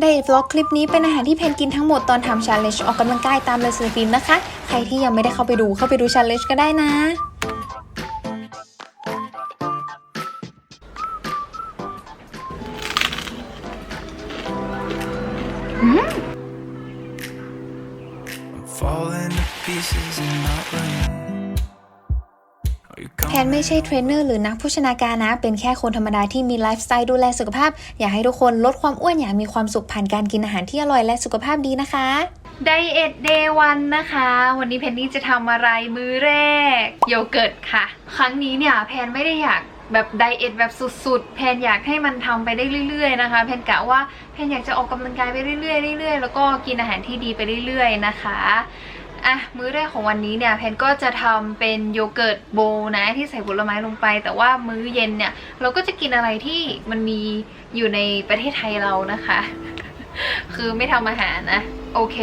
ไดเอทวล็อกคลิปนี้เป็นอาหารที่เพนกินทั้งหมดตอนทำชาเลนจ์ออกกำลังกายตามเลยศิลปินนะคะ ใครที่ยังไม่ได้เข้าไปดูเข้าไปดูชาเลนจ์ก็ได้นะ ไม่ใช่เทรนเนอร์หรือนักโภชนาการนะ เป็นแค่คนธรรมดาที่มีไลฟ์สไตล์ดูแลสุขภาพ อยากให้ทุกคนลดความอ้วนอย่างมีความสุขผ่านการกินอาหารที่อร่อยและสุขภาพดีนะคะไดเอทเดย์วันนะคะ วันนี้เพนนี่จะทำอะไรมื้อแรก โยเกิร์ตค่ะ ครั้งนี้เนี่ยแพนไม่ได้อยากแบบไดเอทแบบสุดๆ แพนอยากให้มันทำไปได้เรื่อยๆนะคะ แพนกะว่าแพนอยากจะออกกำลังกายไปเรื่อยๆเรื่อยๆ แล้วก็กินอาหารที่ดีไปเรื่อยๆนะคะ อะมื้อแรกของวันนี้เนี่ยแพนก็จะทำเป็นโยเกิร์ตโบนะที่ใส่ผลไม้ลงไป แต่ว่ามื้อเย็นเนี่ยเราก็จะกินอะไรที่มันมีอยู่ในประเทศไทยเรานะคะ คือไม่ทำอาหารนะ โอเค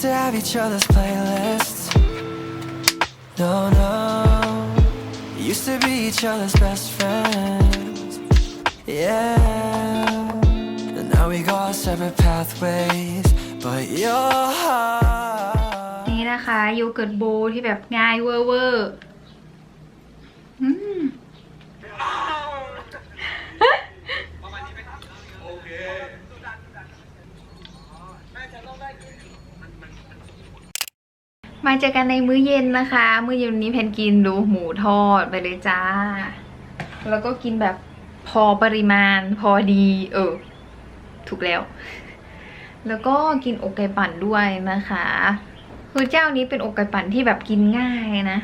to have each other's playlists. No, no. We used to be each other's best friends. Yeah. And now we go our separate pathways. But your heart. นี่นะคะโยเกิร์ตโบว์ที่แบบง่ายเวอร์เวอร์ มาเจอกันในมื้อเย็นนะคะ มื้อเย็นนี้แพนกินดูหมูทอดไปเลยจ้า แล้วก็กินแบบพอปริมาณพอดี เออ ถูกแล้ว แล้วก็กินอกไก่ปั่นด้วยนะคะ คือเจ้านี้เป็นอกไก่ปั่นที่แบบกินง่ายนะ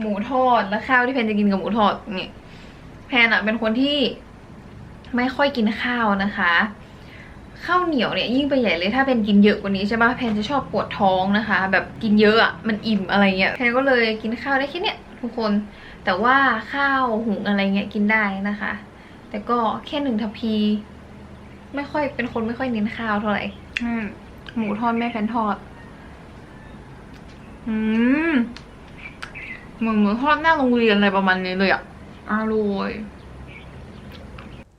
หมูทอดและข้าวที่แพนจะกินกับหมูทอดนี่แพนอะเป็นคนที่ไม่ค่อยกินข้าวนะคะ ข้าวเหนียวเนี่ยยิ่งไปใหญ่เลยถ้าเป็นกินเยอะกว่านี้ใช่ปะแพนจะชอบปวดท้องนะคะ แบบกินเยอะอะมันอิ่มอะไรเงี้ยแพนก็เลยกินข้าวได้แค่เนี้ยทุกคน แต่ว่าข้าวหุงอะไรเงี้ยกินได้นะคะ แต่ก็แค่หนึ่งทัพพี ไม่ค่อยเป็นคนไม่ค่อยเน้นข้าวเท่าไหร่หมูทอดแม่แพนทอด อืมเหมือนหมูทอดหน้าโรงเรียนอะไรประมาณนี้เลยอะอร่อย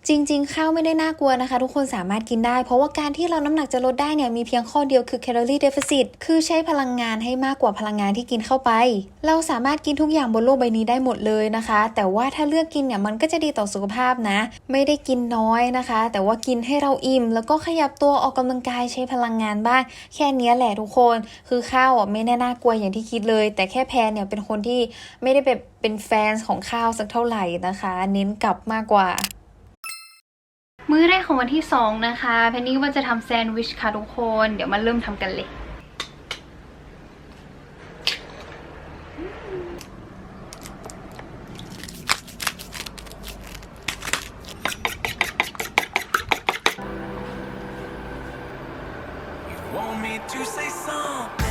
จริงๆ ข้าวไม่ได้น่ากลัวนะคะ ทุกคนสามารถกินได้ เพราะว่าการที่เราน้ำหนักจะลดได้เนี่ยมีเพียงข้อเดียวคือ calorie deficit คือใช้พลังงานให้มากกว่าพลังงานที่กินเข้าไป เราสามารถกินทุกอย่างบนโลกใบนี้ได้หมดเลยนะคะ แต่ว่าถ้าเลือกกินเนี่ยมันก็จะดีต่อสุขภาพนะ ไม่ได้กินน้อยนะคะ แต่ว่ากินให้เราอิ่ม แล้วก็ขยับตัวออกกำลังกายใช้พลังงานบ้างแค่นี้แหละทุกคน คือข้าวอะไม่แน่น่ากลัวอย่างที่คิดเลย แต่แค่แพนเนี่ยเป็นคนที่ไม่ได้แบบเป็นแฟนของข้าวสักเท่าไหร่นะคะ เน้นกลับมากกว่า มื้อแรกของวันที่ 2 นะคะแพนนี่ว่าจะทำแซนด์วิชค่ะทุกคน เดี๋ยวมาเริ่มทำกันเลย Want me to say something?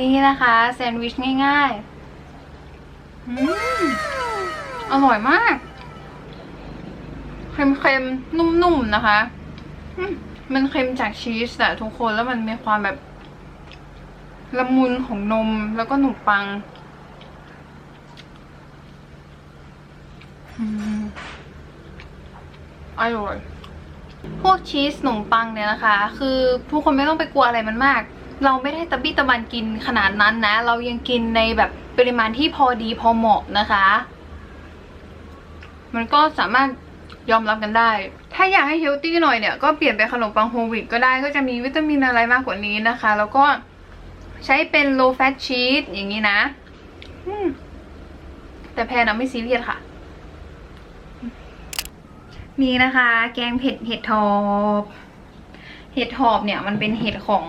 นี่นะคะแซนด์วิชง่ายๆ อืมอร่อยมาก เค็มๆ นุ่มๆ นะคะ มันเค็มจากชีสอะทุกคนแล้วมันมีความแบบ ละมุนของนมแล้วก็ขนมปังอร่อย พวกชีสขนมปังเนี่ยนะคะ คือผู้คนไม่ต้องไปกลัวอะไรมันมาก เราไม่ได้ตะบี้ตะบันกินขนาดนั้นนะ เรายังกินในแบบปริมาณที่พอดีพอเหมาะนะคะ มันก็สามารถยอมรับกันได้ ถ้าอยากให้เฮลตี้หน่อยเนี่ย ก็เปลี่ยนเป็นขนมปังโฮลวีตก็ได้ ก็จะมีวิตามินอะไรมากกว่านี้นะคะ แล้วก็ใช้เป็น low fat cheese อย่างนี้นะแต่แพนนะไม่ซีเรียสค่ะ มีนะคะ แกงเผ็ดเห็ดทอบ เห็ดทอบเนี่ย มันเป็นเห็ดของ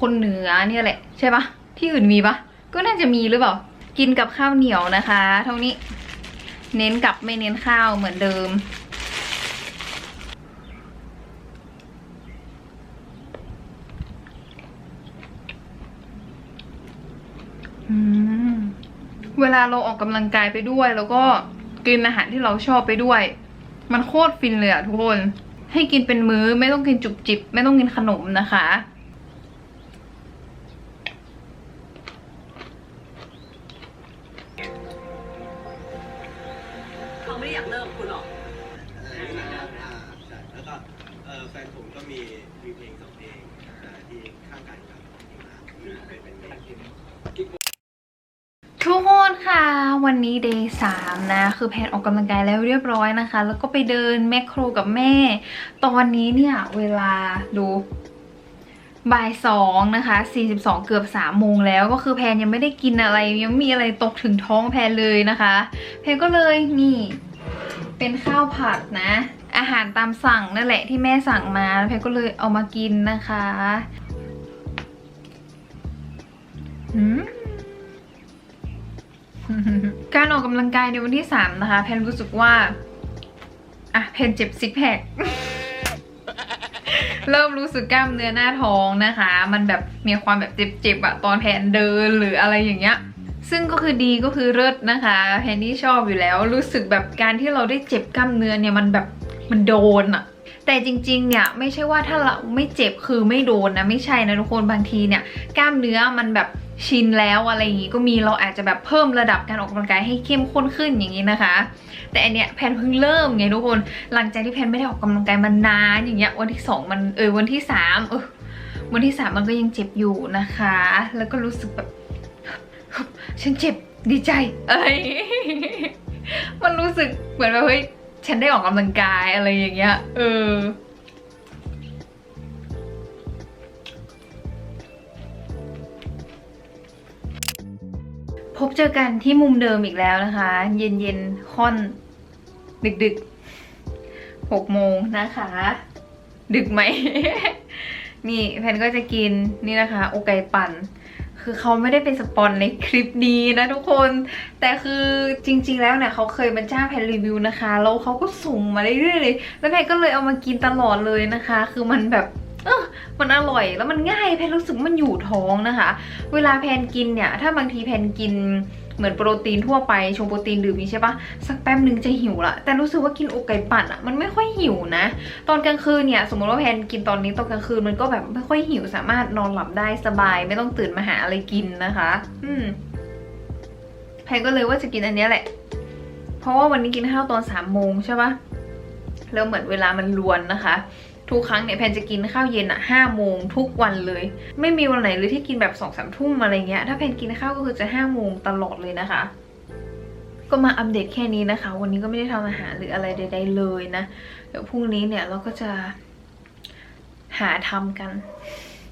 คนเหนือเนี่ยแหละใช่ปะที่อื่นมีปะก็น่าจะมีหรือเปล่า กินกับข้าวเหนียวนะคะ เท่านี้ เน้นกับไม่เน้นข้าวเหมือนเดิมอืมเวลาเราออกกำลังกายไปด้วย แล้วก็กินอาหารที่เราชอบไปด้วย มันโคตรฟินเลยอะทุกคน ให้กินเป็นมื้อไม่ต้องกินจุบจิบ ไม่ต้องกินขนมนะคะ day สามนะ คือแพนออกกำลังกายแล้วเรียบร้อยนะคะ แล้วก็ไปเดินแมคโครกับแม่ ตอนนี้เนี่ย เวลาดูบ่ายสองนะคะ 42 เกือบ3โมงแล้วก็คือแพนยังไม่ได้กินอะไร ยังมีอะไรตกถึงท้องแพนเลยนะคะ แพนก็เลยนี่ เป็นข้าวผัดนะ อาหารตามสั่งนั่นแหละที่แม่สั่งมาแล้วแพนก็เลยเอามากินนะคะ อืม การออกกำลังกายในวันที่3นะคะแพนรู้สึกว่า อะแพนเจ็บซิกแพคเริ่มรู้สึกกล้ามเนื้อหน้าท้องนะคะ มันแบบมีความแบบเจ็บๆอะตอนแพนเดินหรืออะไรอย่างเงี้ย ซึ่งก็คือดีก็คือเลิศนะคะ แพนนี่ชอบอยู่แล้ว รู้สึกแบบการที่เราได้เจ็บกล้ามเนื้อเนี่ยมันแบบมันโดนอะ แต่จริงๆเนี่ยไม่ใช่ว่าถ้าเราไม่เจ็บคือไม่โดนนะไม่ใช่นะทุกคนบางทีเนี่ยกล้ามเนื้อมันแบบชินแล้วอะไรอย่างงี้ก็มีเราอาจจะแบบเพิ่มระดับการออกกำลังกายให้เข้มข้นขึ้นอย่างนี้นะคะ แต่อันเนี้ยแพนเพิ่งเริ่มไงทุกคนหลังจากที่แพนไม่ได้ออกกำลังกายมานานอย่างเงี้ยวันที่สองมันเออวันที่สามเออวันที่สามมันก็ยังเจ็บอยู่นะคะ แล้วก็รู้สึกแบบฉันเจ็บดีใจอะไรอย่างงี้มันรู้สึกเหมือนแบบเฮ้ย ฉันได้ออกกำลังกายอะไรอย่างเงี้ย เออ พบเจอกันที่มุมเดิมอีกแล้วนะคะ เย็นเย็นค่อน ดึกดึกหกโมงนะคะ ดึกไหม นี่แพนก็จะกินนี่นะคะ โอไก่ปั่น คือเขาไม่ได้เป็นสปอนในคลิปนี้นะทุกคน แต่คือจริง ๆ แล้วเนี่ยเขาเคยมาจ้างแพนรีวิวนะคะแล้วเขาก็ส่งมาเรื่อยๆเลย แล้วแพนก็เลยเอามากินตลอดเลยนะคะ คือมันแบบมันอร่อยแล้วมันง่ายแพนรู้สึกมันอยู่ท้องนะคะ เวลาแพนกินเนี่ย ถ้าบางทีแพนกิน เหมือนโปรตีนทั่วไปชงโปรตีนดื่มนี้ใช่ปะสักแป๊บหนึ่งจะหิวละแต่รู้สึกว่ากินอกไก่ปั่นอะมันไม่ค่อยหิวนะ ตอนกลางคืนเนี่ยสมมติว่าแพนกินตอนนี้ตอนกลางคืนมันก็แบบไม่ค่อยหิวสามารถนอนหลับได้สบาย ไม่ต้องตื่นมาหาอะไรกินนะคะ อืมแพนก็เลยว่าจะกินอันนี้แหละ เพราะว่าวันนี้กินข้าวตอนสามโมงใช่ปะแล้วเหมือนเวลามันลวนนะคะ ทุกครั้งเนี่ยแพนจะกินข้าวเย็นอะห้าโมงทุกวันเลย ไม่มีวันไหนเลยที่กินแบบสองสามทุ่มอะไรเงี้ยถ้าแพนกินข้าวก็คือจะห้าโมงตลอดเลยนะคะ ก็มาอัปเดตแค่นี้นะคะ วันนี้ก็ไม่ได้ทำอาหารหรืออะไรใด ๆ เลยนะ เดี๋ยวพรุ่งนี้เนี่ยเราก็จะหาทำกัน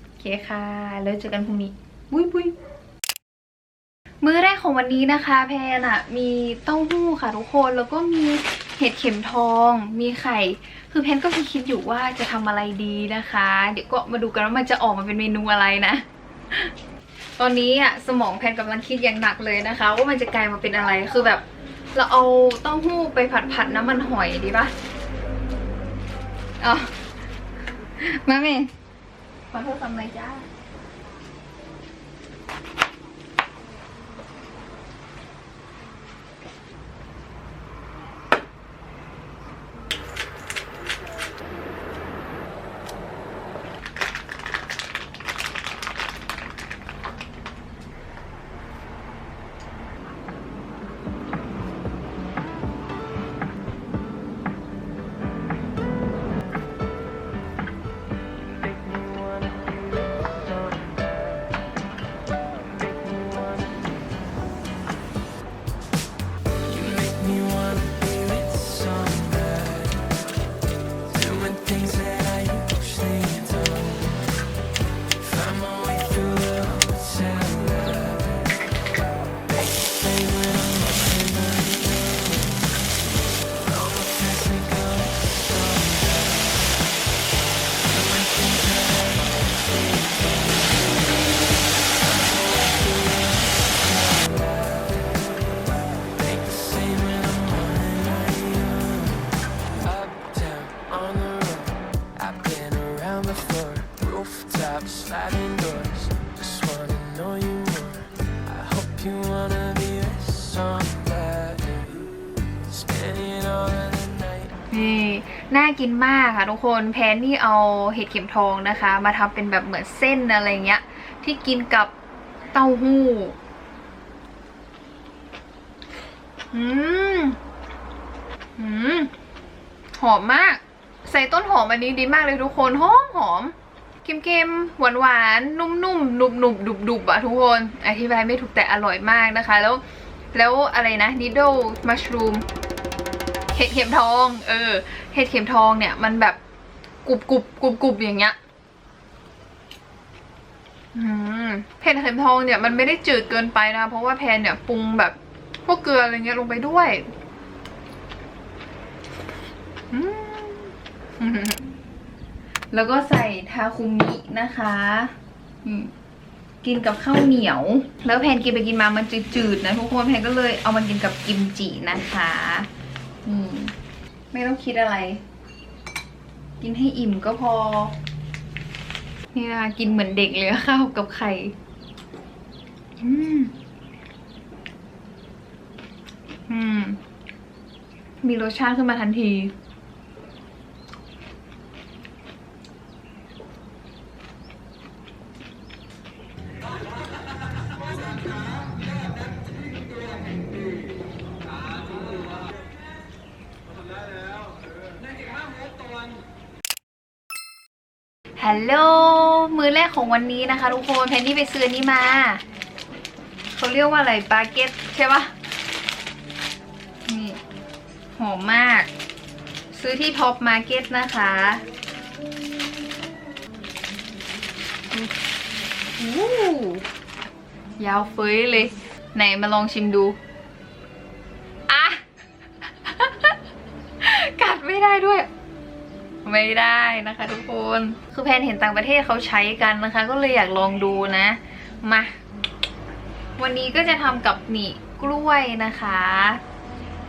โอเคค่ะแล้วเจอกันพรุ่งนี้บุยบุย มื้อแรกของวันนี้นะคะแพนอะมีเต้าหู้ค่ะทุกคนแล้วก็มีเห็ดเข็มทอง มีไข่ คือแพนก็คิดอยู่ว่าจะทำอะไรดีนะคะ เดี๋ยวก็มาดูกันว่ามันจะออกมาเป็นเมนูอะไรนะ ตอนนี้อะสมองแพนกำลังคิดอย่างหนักเลยนะคะ ว่ามันจะกลายมาเป็นอะไรคือแบบ เราเอาเต้าหู้ไปผัดผัดๆน้ำมันหอยดีปะอ๋อมาเมย์ขอโทษทำไรจ้า นี่น่ากินมากค่ะทุกคนแพนนี่เอาเห็ดเข็มทองนะคะ มาทำเป็นแบบเหมือนเส้นอะไรเงี้ย ที่กินกับเต้าหู้ อืม อืม หอมมาก ใส่ต้นหอมอันนี้ดีมากเลยทุกคน หอมหอม เค็มๆ หวานๆนุ่มๆหนุบๆ ดุบๆอะทุกคน อธิบายไม่ถูกแต่อร่อยมากนะคะ แล้ว แล้วอะไรนะ needle mushroom เห็ดเข็มทอง เออ เห็ดเข็มทองเนี่ย มันแบบกรุบกรุบกรุบกรุบอย่างเงี้ยอืมเห็ดเข็มทองเนี่ยมันไม่ได้จืดเกินไปนะ เพราะว่าแพนเนี่ยปรุงแบบพวกเกลืออะไรเงี้ยลงไปด้วย อืม แล้วก็ใส่ทาคุมินะคะกินกับข้าวเหนียว แล้วแพนกินไปกินมามันจืดๆนะทุกคนแพนก็เลยเอามากินกับกิมจินะคะไม่ต้องคิดอะไร กินให้อิ่มก็พอ นี่นะคะกินเหมือนเด็กเลยข้าวกับไข่อืมอืมมีรสชาติขึ้นมาทันที ลโหลมือแรกของวันนี้นะคะทุกคนแพนนี่ไปซื้อนี้มาเขาเรียกว่าอะไรบาเก็ตใช่ปะนี่หอมมาก ซื้อที่ท็อปมาเก็ตนะคะอู้ยาวเฟ้ยเลย ไหนมาลองชิมดูอะกัดไม่ได้ด้วย ไม่ได้นะคะ ทุกคน คือแพนเห็นต่างประเทศเขาใช้กันนะคะ ก็เลยอยากลองดูนะ มา วันนี้ก็จะทำกับหนี่กล้วยนะคะ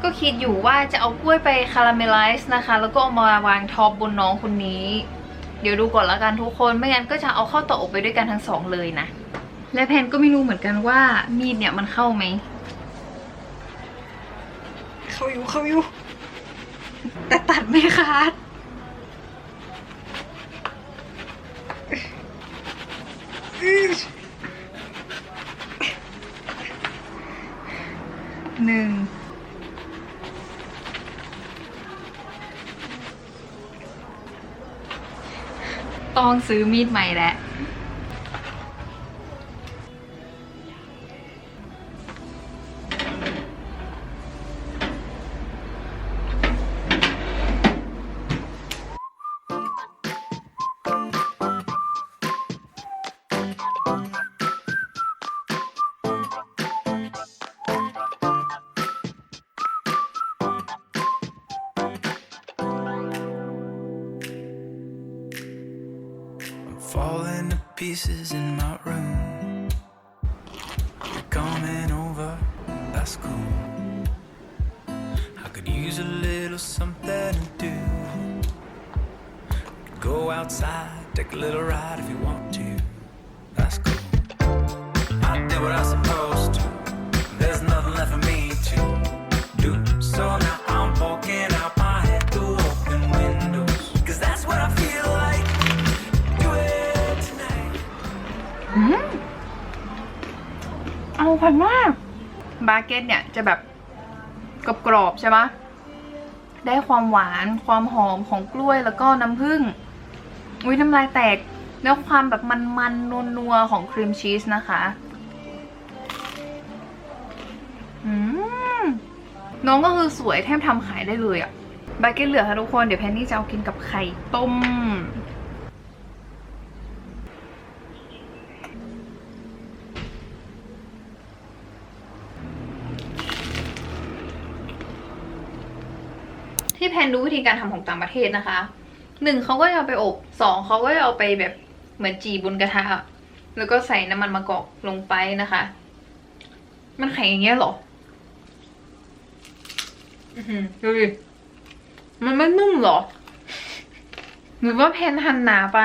ก็คิดอยู่ว่าจะเอากล้วยไปคาราเมลไลซ์นะคะ แล้วก็เอามาวางท็อปบนน้องคนนี้ เดี๋ยวดูก่อนละกันทุกคน ไม่งั้นก็จะเอาเข้าต่ออบไปด้วยกันทั้งสองเลยนะ และแพนก็ไม่รู้เหมือนกันว่ามีดเนี่ยมันเข้าไหม เข้าอยู่เข้าอยู่แต่ตัดไม่ขาด หนึ่งต้องซื้อมีดใหม่แหละ falling to pieces in my room. Coming over, that's cool. I could use a little something to do. Go outside, take a little ride if you want to. That's cool. I did what I supposed อาพันมาก บาเก็ตเนี่ยจะแบบกรอบๆใช่ปะได้ความหวานความหอมของกล้วยแล้วก็น้ำผึ้งอุ้ยน้ำลายแตกแล้วความแบบมันๆนัวๆของครีมชีสนะคะน้องก็คือสวยแทบทำขายได้เลยอะบาเก็ตเหลือค่ะทุกคน เดี๋ยวแพนนี่จะเอากินกับไข่ต้ม ที่แพนรู้วิธีการทำของต่างประเทศนะคะหนึ่งเขาก็จะเอาไปอบสองเขาก็จะเอาไปแบบเหมือนจีบนกระทะแล้วก็ใส่น้ำมันมะกอกลงไปนะคะ มันแข็งอย่างเงี้ยเหรออือหือดูดิมันไม่นุ่มเหรอ หรือว่าแพนหั่นหนาไป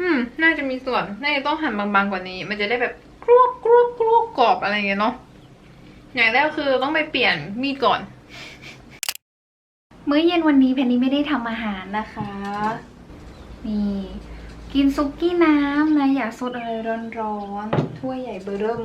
อืม น่าจะมีส่วน น่าจะต้องหั่นบางๆกว่านี้ มันจะได้แบบกรวกกรวกกรวกกรอบอะไรเงี้ยเนาะ อย่างแรกคือต้องไปเปลี่ยนมีดก่อน มื้อเย็นวันนี้แพนนี่ไม่ได้ทำอาหารนะคะ นี่กินซุกี้น้ำนะอย่าสดอะไรร้อนๆถ้วยใหญ่เบอร์เริ่ม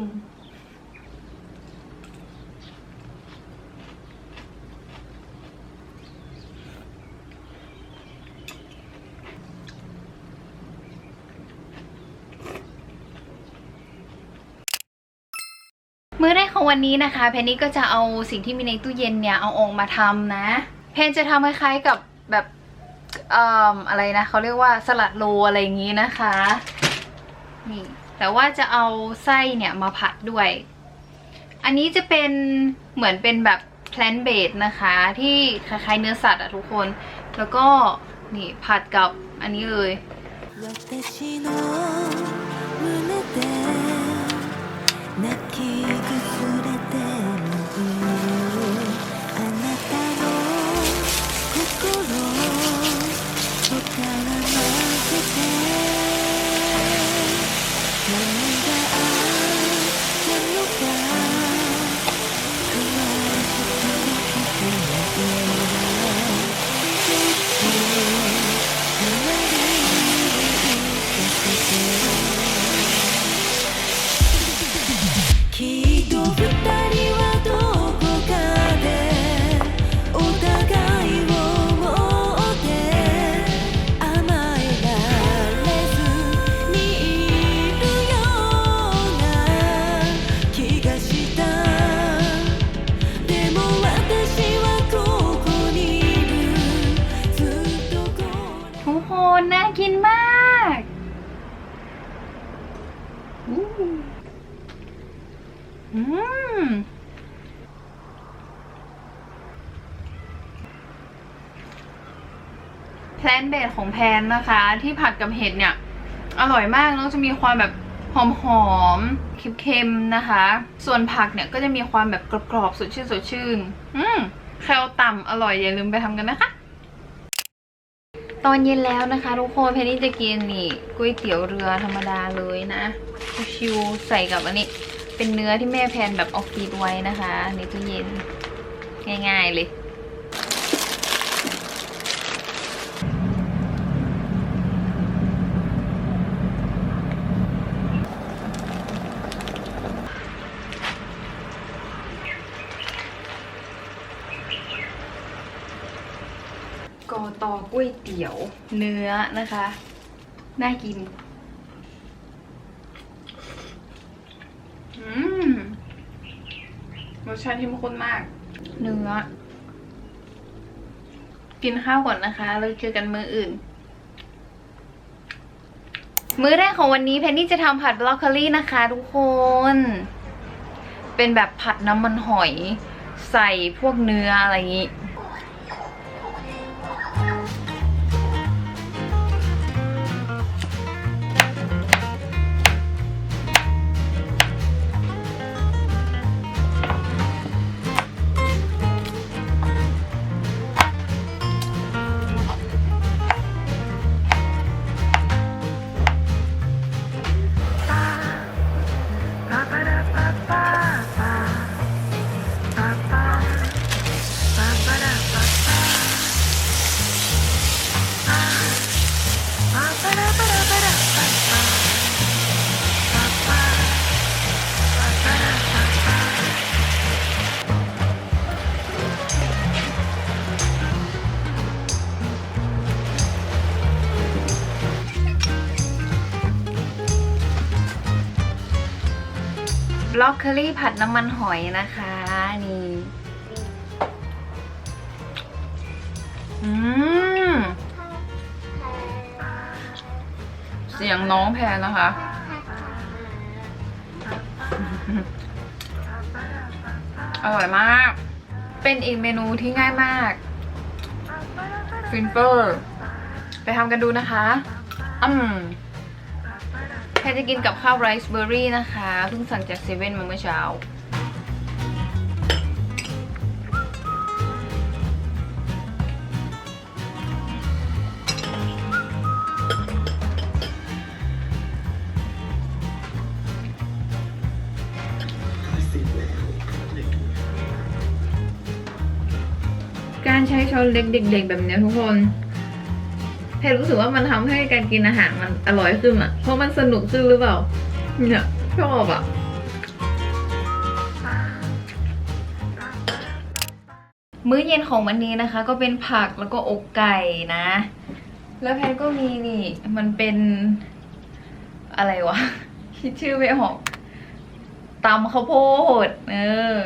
มื้อแรกของวันนี้นะคะ เพนนี่ก็จะเอาสิ่งที่มีในตู้เย็นเนี่ยเอาออกมาทำนะ นจะทำคล้ายๆกับแบบเอ่ออะไรนะเขาเรียกว่าสลัดโลอะไรอย่างนี้นะคะนี่แต่ว่าจะเอาไส้เนี่ยมาผัดด้วย อันนี้จะเป็นเหมือนเป็นแบบ plant based นะคะ ที่คล้ายๆเนื้อสัตว์อะทุกคน แล้วก็นี่ผัดกับอันนี้เลย ของแพนนะคะ ที่ผัดกับเห็ดเนี่ย อร่อยมากแล้วจะมีความแบบหอมๆเค็มๆนะคะ ส่วนผักเนี่ยก็จะมีความแบบกรอบๆสดชื่นสดชื่น อืมแคลต่ำอร่อยอย่าลืมไปทำกันนะคะ ตอนเย็นแล้วนะคะทุกคนเพนนี่จะกินนี่ก๋วยเตี๋ยวเรือธรรมดาเลยนะชิวใส่กับอันนี้ เป็นเนื้อที่แม่แพนแบบออฟฟีดไว้นะคะในตู้เย็น ง่ายๆเลย กอตอ ก๋วยเตี๋ยวเนื้อนะคะ น่ากิน อืมรสชาติที่มันข้นมาก เนื้อ กินข้าวก่อนนะคะ แล้วเจอกันมื้ออื่น มื้อแรกของวันนี้เพนนี่จะทำผัดบรอกโคลีนะคะทุกคน เป็นแบบผัดน้ำมันหอย ใส่พวกเนื้ออะไรอย่างนี้ อกโคลี่ผัดน้ำมันหอยนะคะนี่อืมเสียงน้องแพนนะคะ อร่อยมาก เป็นอีกเมนูที่ง่ายมากฟินเฟอร์ ไปทำกันดูนะคะอืม ใครจะกินกับข้าวไรซ์เบอร์รี่นะคะ เพิ่งสั่งจากเซเว่นมาเมื่อเช้า การใช้ช้อนเล็กเด็กๆแบบนี้ทุกคน แพรรู้สึกว่ามันทำให้การกินอาหารมันอร่อยขึ้นอะเพราะมันสนุกขึ้นหรือเปล่า เนี่ยชอบอะมื้อเย็นของวันนี้นะคะ ก็เป็นผักแล้วก็อกไก่นะ แล้วแพรก็มีนี่มันเป็นอะไรวะ คิดชื่อไม่ออกตำข้าวโพด เออ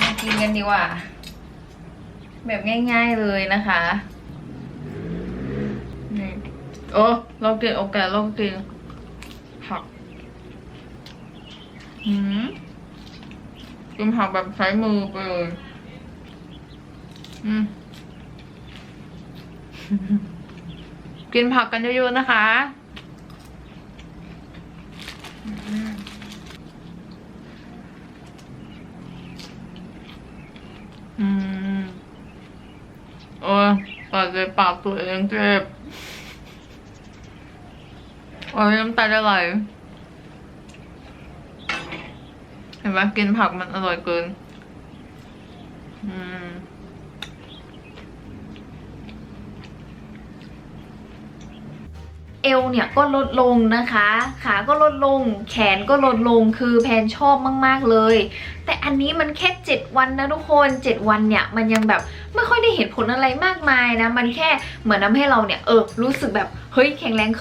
มากินกันดีกว่า แบบง่ายๆเลยนะคะ โอ้ลองกินอกไก่ลองกินผักหืมกินผักแบบใช้มือไปเลยอืมกินผักกันเยอะๆนะคะอืมอืมเออตัดใจปากตัวเองเจ็บ อ้ยน้ำตาจะไหลเห็นไหมกินผักมันอร่อยเกิน อืมเอวเนี่ยก็ลดลงนะคะ ขาก็ลดลง แขนก็ลดลง คือแพนชอบมากๆเลย แต่อันนี้มันแค่ 7 วันนะทุกคน 7 วันเนี่ยมันยังแบบไม่ค่อยได้เห็นผลอะไรมากมายนะ มันแค่เหมือนทำให้เราเนี่ยเออรู้สึกแบบเฮ้ยแข็งแรงขึ้น